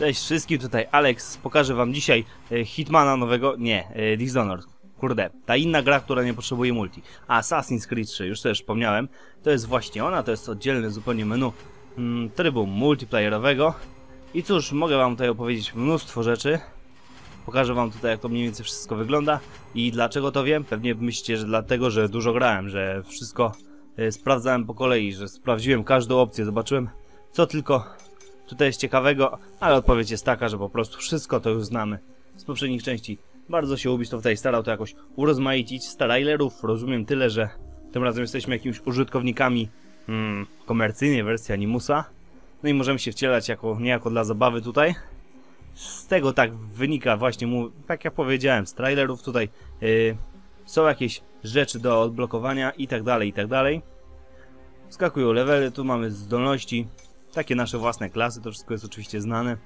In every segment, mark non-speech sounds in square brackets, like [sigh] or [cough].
Cześć wszystkim, tutaj Alex. Pokażę wam dzisiaj e, Hitmana nowego, nie, e, Dishonored. Kurde, ta inna gra, która nie potrzebuje multi. A Assassin's Creed 3, już też wspomniałem. To jest właśnie ona, to jest oddzielne zupełnie menu mm, trybu multiplayerowego. I cóż, mogę wam tutaj opowiedzieć mnóstwo rzeczy. Pokażę wam tutaj, jak to mniej więcej wszystko wygląda. I dlaczego to wiem? Pewnie myślicie, że dlatego, że dużo grałem, że wszystko e, sprawdzałem po kolei, że sprawdziłem każdą opcję, zobaczyłem co tylko tutaj jest ciekawego, ale odpowiedź jest taka, że po prostu wszystko to już znamy z poprzednich części. Bardzo się Ubisoft tutaj starał to jakoś urozmaicić. Z trailerów rozumiem tyle, że tym razem jesteśmy jakimiś użytkownikami hmm, komercyjnej wersji Animusa. No i możemy się wcielać jako, niejako dla zabawy tutaj. Z tego tak wynika właśnie, tak jak powiedziałem, z trailerów tutaj yy, są jakieś rzeczy do odblokowania i tak dalej, i tak dalej. Skakują levely, tu mamy zdolności, takie nasze własne klasy, to wszystko jest oczywiście znane.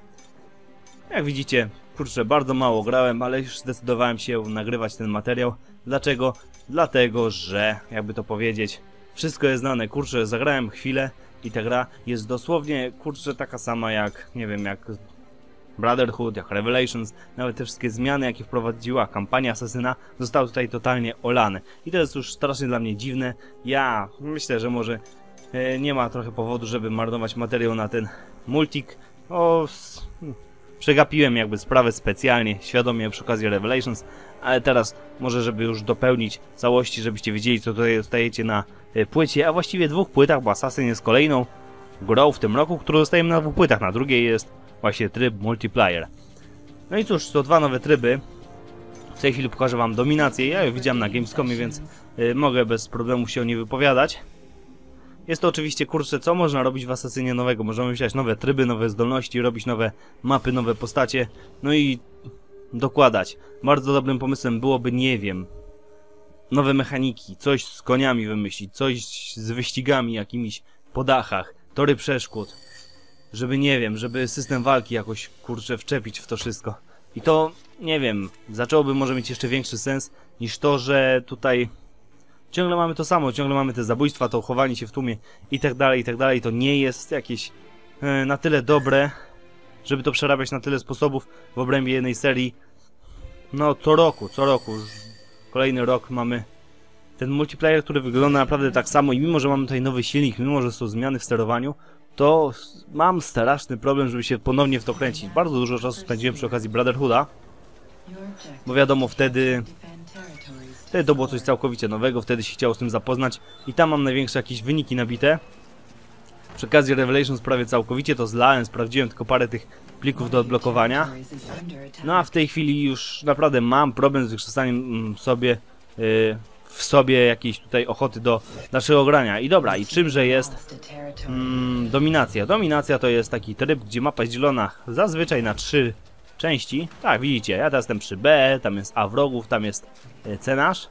Jak widzicie, kurczę, bardzo mało grałem, ale już zdecydowałem się nagrywać ten materiał. Dlaczego? Dlatego, że, jakby to powiedzieć, wszystko jest znane. Kurczę, zagrałem chwilę i ta gra jest dosłownie, kurczę, taka sama jak, nie wiem, jak Brotherhood, jak Revelations, nawet te wszystkie zmiany, jakie wprowadziła kampania Asasyna, zostały tutaj totalnie olane. I to jest już strasznie dla mnie dziwne. Ja myślę, że może nie ma trochę powodu, żeby marnować materiał na ten multik. O, hmm, przegapiłem jakby sprawę specjalnie, świadomie przy okazji Revelations, ale teraz może, żeby już dopełnić całości, żebyście wiedzieli, co tutaj dostajecie na e, płycie, a właściwie dwóch płytach, bo Assassin jest kolejną grą w tym roku, którą dostajemy na dwóch płytach. Na drugiej jest właśnie tryb multiplayer. No i cóż, to dwa nowe tryby. W tej chwili pokażę wam dominację. Ja ją widziałem na Gamescomie, więc y, mogę bez problemu się o niej wypowiadać. Jest to oczywiście, kurczę, co można robić w Asasynie nowego. Możemy wziąć nowe tryby, nowe zdolności, robić nowe mapy, nowe postacie. No i dokładać. Bardzo dobrym pomysłem byłoby, nie wiem, nowe mechaniki, coś z koniami wymyślić, coś z wyścigami jakimiś po dachach, tory przeszkód żeby nie wiem, żeby system walki jakoś kurczę wczepić w to wszystko. I to nie wiem, zaczęłoby może mieć jeszcze większy sens niż to, że tutaj ciągle mamy to samo, ciągle mamy te zabójstwa, to chowanie się w tłumie i tak dalej, i tak dalej. To nie jest jakieś e, na tyle dobre, żeby to przerabiać na tyle sposobów w obrębie jednej serii. No, co roku, co roku, kolejny rok mamy ten multiplayer, który wygląda naprawdę tak samo i mimo, że mamy tutaj nowy silnik, mimo, że są zmiany w sterowaniu, to mam straszny problem, żeby się ponownie w to kręcić. Bardzo dużo czasu spędziłem przy okazji Brotherhooda, bo wiadomo, wtedy, wtedy to było coś całkowicie nowego, wtedy się chciało z tym zapoznać i tam mam największe jakieś wyniki nabite. Przy okazji Revelations prawie całkowicie to zlałem, sprawdziłem tylko parę tych plików do odblokowania. No a w tej chwili już naprawdę mam problem z wykrzesaniem mm, sobie yy, w sobie jakiejś tutaj ochoty do naszego grania. I dobra, i czymże jest mm, dominacja? Dominacja to jest taki tryb, gdzie mapa jest dzielona zazwyczaj na trzy części. Tak, widzicie, ja teraz jestem przy B, tam jest A wrogów, tam jest e, C nasz.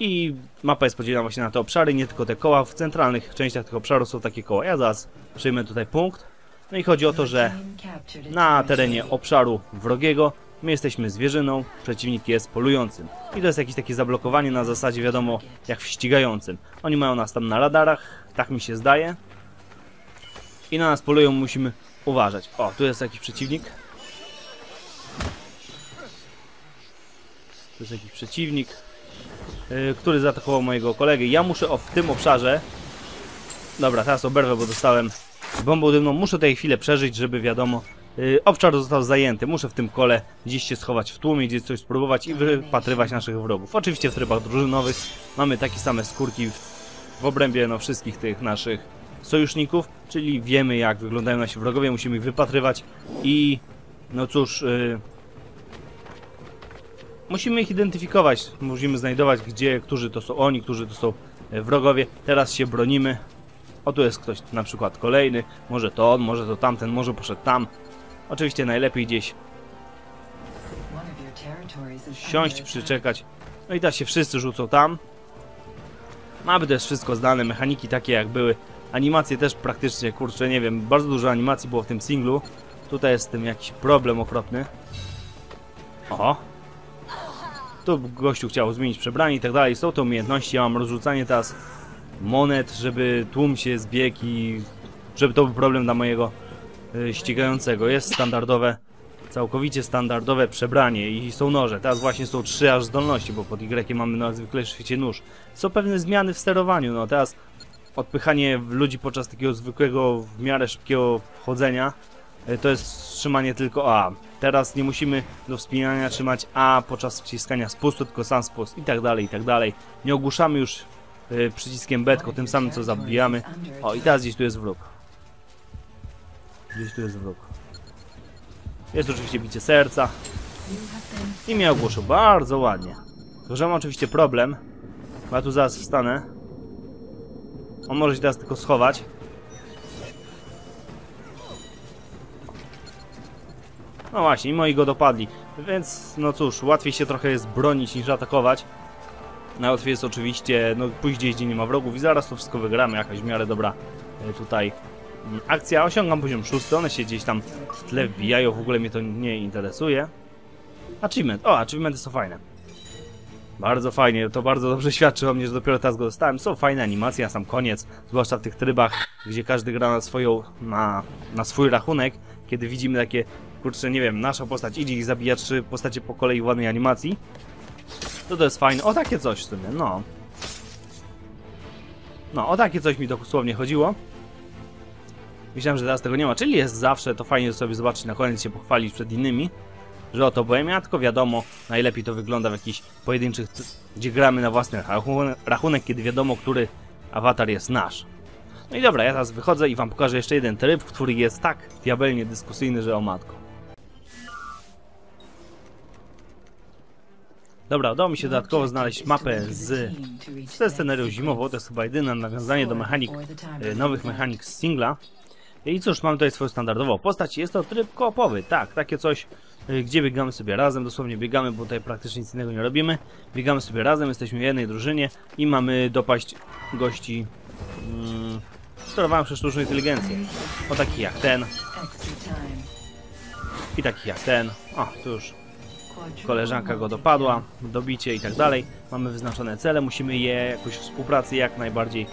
I mapa jest podzielona właśnie na te obszary, nie tylko te koła. W centralnych częściach tych obszarów są takie koła. Ja zaraz przyjmę tutaj punkt. No i chodzi o to, że na terenie obszaru wrogiego my jesteśmy zwierzyną, przeciwnik jest polującym. I to jest jakieś takie zablokowanie na zasadzie wiadomo jak w ścigającym. Oni mają nas tam na radarach, tak mi się zdaje. I na nas polują, musimy uważać. O, tu jest jakiś przeciwnik. To jest jakiś przeciwnik, yy, który zaatakował mojego kolegę. Ja muszę o, w tym obszarze... Dobra, teraz oberwę, bo dostałem bombą dymną. Muszę tej chwilę przeżyć, żeby wiadomo... Yy, obszar został zajęty. Muszę w tym kole gdzieś się schować w tłumie, gdzieś coś spróbować i wypatrywać naszych wrogów. Oczywiście w trybach drużynowych mamy takie same skórki w obrębie no, wszystkich tych naszych sojuszników, czyli wiemy jak wyglądają nasi wrogowie, musimy ich wypatrywać i no cóż, yy, musimy ich identyfikować, musimy znajdować gdzie, którzy to są oni, którzy to są e, wrogowie. Teraz się bronimy. O tu jest ktoś na przykład kolejny, może to on, może to tamten, może poszedł tam. Oczywiście najlepiej gdzieś siąść, przyczekać. No i teraz się wszyscy rzucą tam. Mamy też wszystko znane, mechaniki takie jak były. Animacje też praktycznie, kurczę, nie wiem, bardzo dużo animacji było w tym singlu. Tutaj jest z tym jakiś problem okropny. Oho. Tu gościu chciał zmienić przebranie i tak dalej. Są te umiejętności, ja mam rozrzucanie teraz monet, żeby tłum się zbiegł i żeby to był problem dla mojego y, ścigającego. Jest standardowe, całkowicie standardowe przebranie i są noże. Teraz właśnie są trzy aż zdolności, bo pod Y mamy na zwykle świecie nóż. Są pewne zmiany w sterowaniu, no teraz odpychanie ludzi podczas takiego zwykłego, w miarę szybkiego chodzenia to jest trzymanie tylko A. Teraz nie musimy do wspinania trzymać A podczas wciskania spustu, tylko sam spust i tak dalej, i tak dalej. Nie ogłuszamy już y, przyciskiem B, tylko tym samym co zabijamy. O, i teraz gdzieś tu jest wróg. Gdzieś tu jest wróg. Jest oczywiście bicie serca. I mnie ogłuszył. Bardzo ładnie. Tylko, że mam oczywiście problem. Bo ja tu zaraz wstanę. On może się teraz tylko schować. No właśnie, moi go dopadli. Więc, no cóż, łatwiej się trochę jest bronić niż atakować. Najłatwiej jest oczywiście, no pójść gdzieś, gdzie nie ma wrogów i zaraz to wszystko wygramy. Jakaś w miarę dobra e, tutaj mm, akcja. Osiągam poziom szósty, one się gdzieś tam w tle wbijają, w ogóle mnie to nie interesuje. Achievement. O, achievementy są fajne. Bardzo fajnie, to bardzo dobrze [laughs] świadczy o mnie, że dopiero teraz go dostałem. Są fajne animacje na sam koniec, zwłaszcza w tych trybach, gdzie każdy gra na swoją, na, na swój rachunek, kiedy widzimy takie, kurczę, nie wiem, nasza postać idzie i zabija trzy postacie po kolei ładnej animacji. To to jest fajne. O takie coś w sumie, no. No, o takie coś mi dosłownie chodziło. Myślałem, że teraz tego nie ma, czyli jest zawsze, to fajnie sobie zobaczyć na koniec się pochwalić przed innymi, że oto byłem ja, tylko wiadomo, najlepiej to wygląda w jakichś pojedynczych, gdzie gramy na własny rachunek, kiedy wiadomo, który awatar jest nasz. No i dobra, ja teraz wychodzę i wam pokażę jeszcze jeden tryb, który jest tak diabelnie dyskusyjny, że o matko. Dobra, udało mi się dodatkowo znaleźć mapę z ze scenarią zimową, to jest chyba jedyne nawiązanie do mechanik, e, nowych mechanik z singla. I cóż, mamy tutaj swoją standardową postać, jest to tryb koopowy, tak, takie coś, e, gdzie biegamy sobie razem, dosłownie biegamy, bo tutaj praktycznie nic innego nie robimy. Biegamy sobie razem, jesteśmy w jednej drużynie i mamy dopaść gości mm, sterowanym przez sztuczną inteligencję. O takich jak ten i takich jak ten. O, tu już koleżanka go dopadła, dobicie i tak dalej. Mamy wyznaczone cele, musimy je jakoś w współpracy jak najbardziej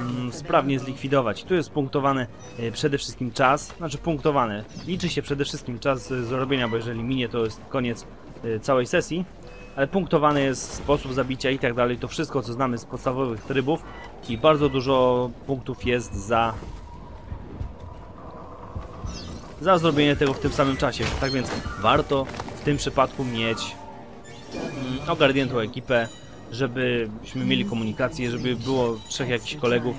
mm, sprawnie zlikwidować. Tu jest punktowany e, przede wszystkim czas, znaczy punktowany. Liczy się przede wszystkim czas e, zrobienia, bo jeżeli minie to jest koniec e, całej sesji. Ale punktowany jest sposób zabicia i tak dalej. To wszystko co znamy z podstawowych trybów i bardzo dużo punktów jest za za zrobienie tego w tym samym czasie. Tak więc warto w tym przypadku mieć mm, ogarniętą ekipę, żebyśmy mieli komunikację, żeby było trzech jakichś kolegów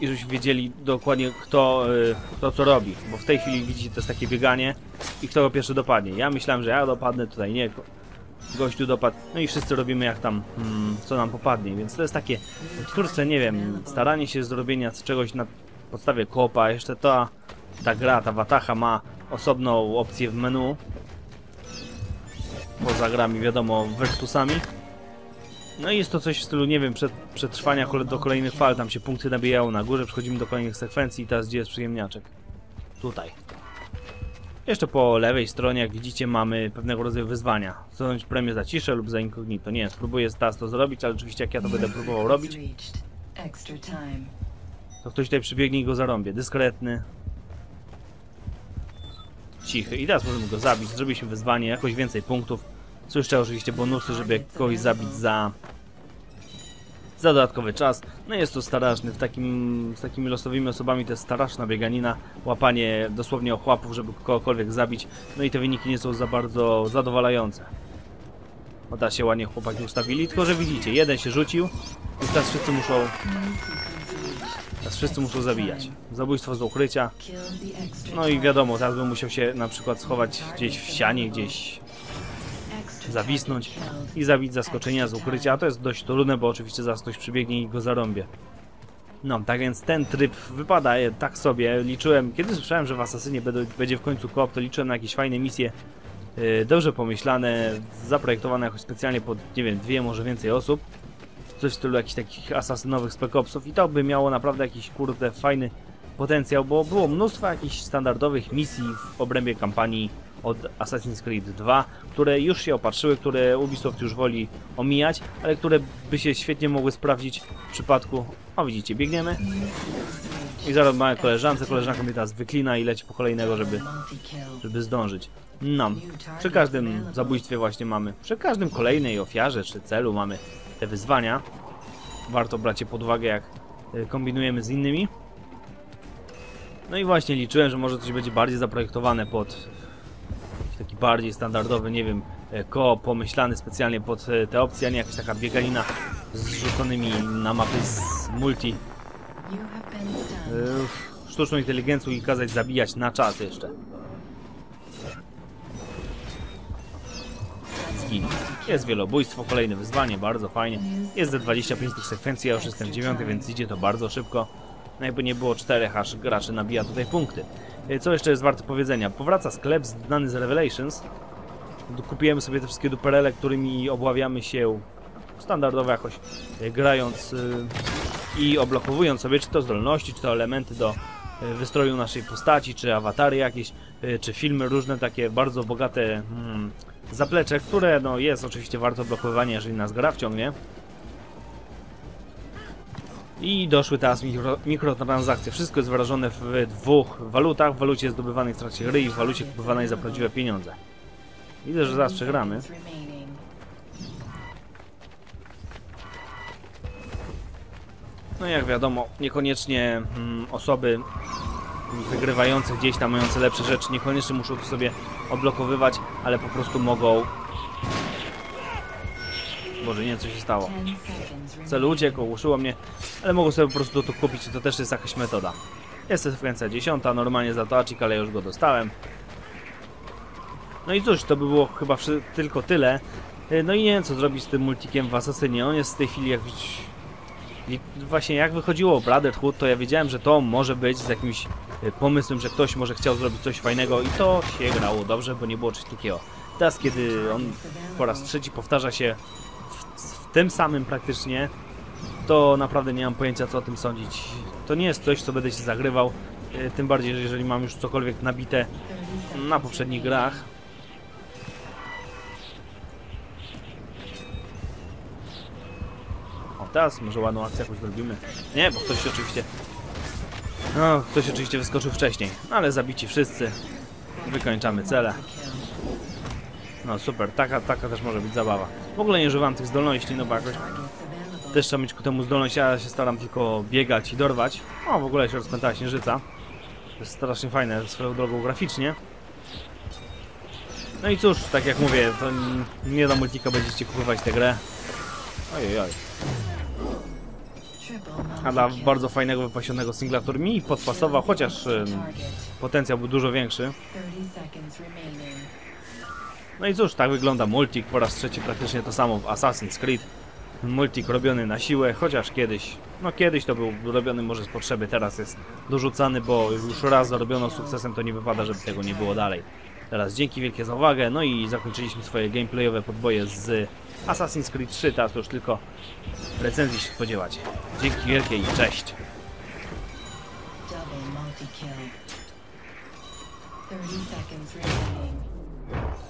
i żebyśmy wiedzieli dokładnie kto, y, kto co robi. Bo w tej chwili widzicie to jest takie bieganie i kto go pierwszy dopadnie. Ja myślałem, że ja dopadnę, tutaj nie. go- Gościu dopadł, no i wszyscy robimy jak tam, mm, co nam popadnie, więc to jest takie, kurczę, nie wiem, staranie się zrobienia czegoś na podstawie kopa, jeszcze ta, ta gra, ta Wataha ma osobną opcję w menu, poza grami, wiadomo, Virtusami. No i jest to coś w stylu, nie wiem, przed, przetrwania do kolejnych fal, tam się punkty nabijają na górze, przechodzimy do kolejnych sekwencji i teraz gdzie jest przyjemniaczek? Tutaj. Jeszcze po lewej stronie, jak widzicie, mamy pewnego rodzaju wyzwania. Zdobądź premię za ciszę lub za incognito. Nie, spróbuję teraz to zrobić, ale oczywiście jak ja to będę próbował robić, to ktoś tutaj przybiegnie i go zarąbie. Dyskretny. Cichy. I teraz możemy go zabić. Zrobiliśmy wyzwanie, jakoś więcej punktów. Jeszcze oczywiście bonusy, żeby kogoś zabić za za dodatkowy czas. No jest to straszny. W takim, z takimi losowymi osobami to jest straszna bieganina. Łapanie dosłownie ochłapów, żeby kogokolwiek zabić. No i te wyniki nie są za bardzo zadowalające. O teraz się ładnie chłopaki ustawili. Tylko, że widzicie, jeden się rzucił. I teraz wszyscy muszą Teraz wszyscy muszą zabijać. Zabójstwo z ukrycia. No i wiadomo, teraz bym musiał się na przykład schować gdzieś w ścianie, gdzieś zawisnąć i zabić zaskoczenia z ukrycia. A to jest dość trudne, bo oczywiście zaraz ktoś przybiegnie i go zarąbie. No, tak więc ten tryb wypada tak sobie. Liczyłem, kiedy słyszałem, że w będą- będzie w końcu koop, to liczyłem na jakieś fajne misje, e, dobrze pomyślane, zaprojektowane jakoś specjalnie pod, nie wiem, dwie, może więcej osób coś w stylu jakichś takich asasynowych spec opsów i to by miało naprawdę jakiś kurde fajny potencjał, bo było mnóstwo jakichś standardowych misji w obrębie kampanii od Assassin's Creed 2, które już się opatrzyły, które Ubisoft już woli omijać, ale które by się świetnie mogły sprawdzić w przypadku... O widzicie, biegniemy I zaraz mamy koleżance, koleżanka mnie teraz wyklina i leci po kolejnego, żeby, żeby zdążyć. No, przy każdym zabójstwie właśnie mamy, przy każdym kolejnej ofiarze czy celu mamy te wyzwania. Warto brać je pod uwagę, jak y, kombinujemy z innymi. No i właśnie liczyłem, że może coś będzie bardziej zaprojektowane pod jakiś taki bardziej standardowy, nie wiem, e, koop pomyślany specjalnie pod e, te opcje, a nie jakaś taka bieganina z rzuconymi na mapy z multi e, sztuczną inteligencją i kazać zabijać na czas jeszcze. Zgin. Jest wielobójstwo, kolejne wyzwanie, bardzo fajnie. Jest ze 25 tych sekwencji, ja już jestem 9, więc idzie to bardzo szybko. No jakby nie było czterech, aż graczy nabija tutaj punkty. E, Co jeszcze jest warte powiedzenia? Powraca sklep znany z Revelations. Kupujemy sobie te wszystkie duperele, którymi obławiamy się standardowo jakoś e, grając y, i oblokowując sobie czy to zdolności, czy to elementy do wystroju naszej postaci, czy awatary jakieś, czy filmy różne takie bardzo bogate mm, zaplecze, które no jest oczywiście warte odblokowywania, jeżeli nas gra wciągnie. I doszły teraz mikro, mikrotransakcje. Wszystko jest wyrażone w dwóch walutach. W walucie zdobywanej w trakcie gry i w walucie kupowanej za prawdziwe pieniądze. Widzę, że zaraz przegramy. No jak wiadomo, niekoniecznie mm, osoby wygrywające gdzieś tam mające lepsze rzeczy, niekoniecznie muszą to sobie odblokowywać, ale po prostu mogą... Boże, nie co się stało. Cel uciekł, ogłuszyło mnie, ale mogą sobie po prostu to kupić, to też jest jakaś metoda. Jest sekwencja dziesiąta, normalnie za to acik, ale już go dostałem. No i cóż, to by było chyba tylko tyle. Y, No i nie wiem co zrobić z tym multikiem w Assassinie, on jest w tej chwili jakiś... Właśnie jak wychodziło Brotherhood, to ja wiedziałem, że to może być z jakimś pomysłem, że ktoś może chciał zrobić coś fajnego i to się grało dobrze, bo nie było czegoś takiego. Teraz, kiedy on po raz trzeci powtarza się w, w tym samym praktycznie, to naprawdę nie mam pojęcia co o tym sądzić. To nie jest coś, co będę się zagrywał, y, tym bardziej, że jeżeli mam już cokolwiek nabite na poprzednich grach. O, teraz może ładną akcję jakąś zrobimy. Nie, bo ktoś oczywiście... No, ktoś oczywiście wyskoczył wcześniej, ale zabici wszyscy. Wykończamy cele. No super, taka, taka też może być zabawa. W ogóle nie używam tych zdolności, no bo jakoś też trzeba mieć ku temu zdolność, ja się staram tylko biegać i dorwać. O, w ogóle się rozpętała śnieżyca. To jest strasznie fajne swoją drogą graficznie. No i cóż, tak jak mówię, to nie do multika będziecie kupować tę grę. Ojej, oj. Dla bardzo fajnego, wypasionego singla, który mi podpasował, chociaż potencjał był dużo większy. No i cóż, tak wygląda multik, po raz trzeci praktycznie to samo w Assassin's Creed. Multik robiony na siłę, chociaż kiedyś, no kiedyś to był robiony może z potrzeby, teraz jest dorzucany, bo już raz zarobiono sukcesem, to nie wypada, żeby tego nie było dalej. Teraz dzięki wielkie za uwagę, no i zakończyliśmy swoje gameplayowe podboje z Assassin's Creed 3, teraz już tylko recenzji się spodziewać. Dzięki wielkie i cześć! Double multi-kill. 30 seconds remaining.